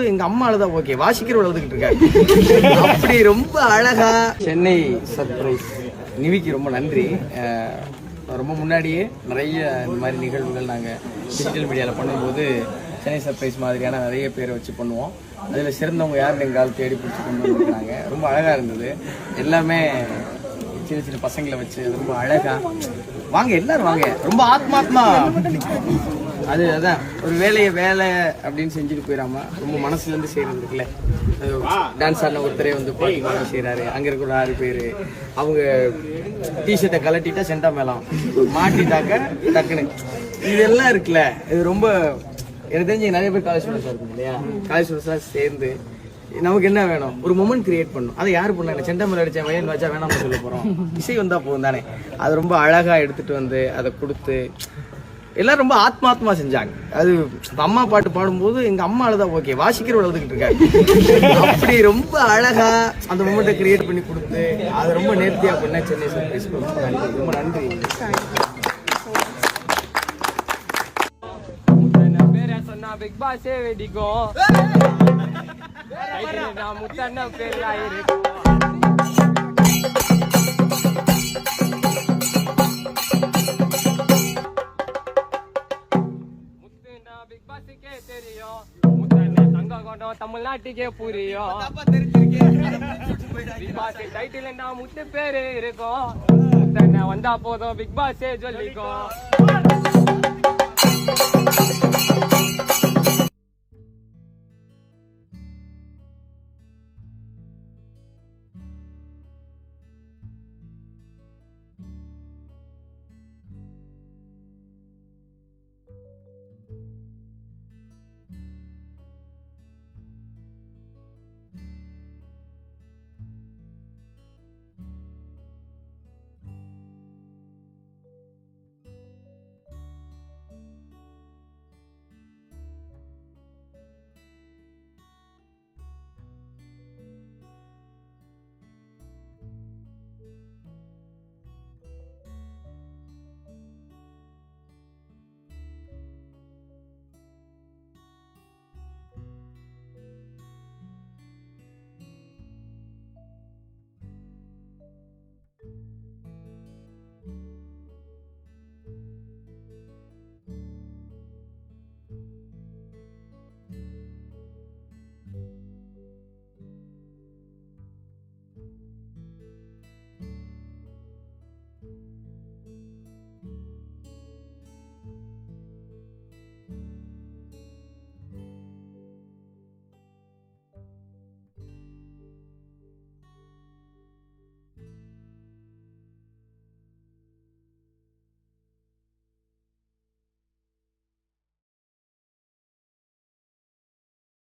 எங்க அம்மா தான் ஓகே வாசிக்கிற அழுதுகிட்டு இருக்காரு. அப்படி ரொம்ப அழகா. சென்னை சர்ப்ரைஸ் நிவிக்கு ரொம்ப நன்றி. ரொம்ப முன்னாடியே நிறைய இந்த மாதிரி நிகழ்வுகள் நாங்கள் டிஜிட்டல் மீடியாவில் பண்ணும்போது சென்னை சர்ப்ரைஸ் மாதிரியான நிறைய பேரை வச்சு பண்ணுவோம். அதில் சிறந்தவங்க யாருன்னு எங்கால் தேடி பிடிச்சி கொண்டு வந்துருக்காங்க ரொம்ப அழகாக இருந்தது. எல்லாமே சின்ன சின்ன பசங்களை வச்சு ரொம்ப அழகாக வாங்க எல்லாரும் வாங்க. ரொம்ப ஆத்மாத்மா அது அதான் ஒரு வேலையை வேலை அப்படின்னு செஞ்சுட்டு போயிடாம ரொம்ப மனசுல இருந்து செய்யறது இருக்குல்ல. டான்ஸ் ஆடின ஒருத்தரே வந்து பாட்டு பாட செய்யறாரு அங்க இருக்கிற ஒரு ஆறு பேரு. அவங்க டிஷர்ட்டை கலட்டிட்டா சென்டா மேலாம். மாட்டிட்டாக்க டக்குன்னு. இதெல்லாம் இருக்குல்ல இது ரொம்ப எனக்கு தெரிஞ்சு நிறைய பேர் காலேஜ் ஸ்டூடெண்ட்ஸாக இருக்கும் இல்லையா? காலேஜ் ஸ்டூடெண்ட்ஸாக சேர்ந்து நமக்கு என்ன வேணும்? ஒரு மொமெண்ட் கிரியேட் பண்ணும் அதை யார் பண்ணல செண்டை மேல வயல் வச்சா வேணாம்னு சொல்ல போறோம். இசை வந்தா போதும் தானே. அது ரொம்ப அழகா எடுத்துட்டு வந்து அதை கொடுத்து எல்லாரும் ரொம்ப ஆத்மாத்மா செஞ்சாங்க. அது அம்மா பாட்டு பாடும்போது எங்க அம்மா தான் ஓகே வாசிக்கிற உழவுக்கிட்டு இருக்காரு. அப்படி ரொம்ப அழகா அந்த மொமெண்ட்டை கிரியேட் பண்ணி கொடுத்து அதை ரொம்ப நேர்த்தியா பண்ண சென்னை சர்ப்ரைஸ் ரொம்ப நன்றி பேரை பிக் பாஸே வெடிக்கும். நான் முத்தண்ண பேர்ல இருக்கும் முத்துனா தெரியும் முத்தண்ண தங்க கொண்டோம் தமிழ்நாட்டுக்கே புரியும் பிக் பாஸ் டைட்டில் என்ன? முத்து பேரு இருக்கும் முத்தண்ண வந்தா போதும் பிக் பாஸே சொல்லிக்கும்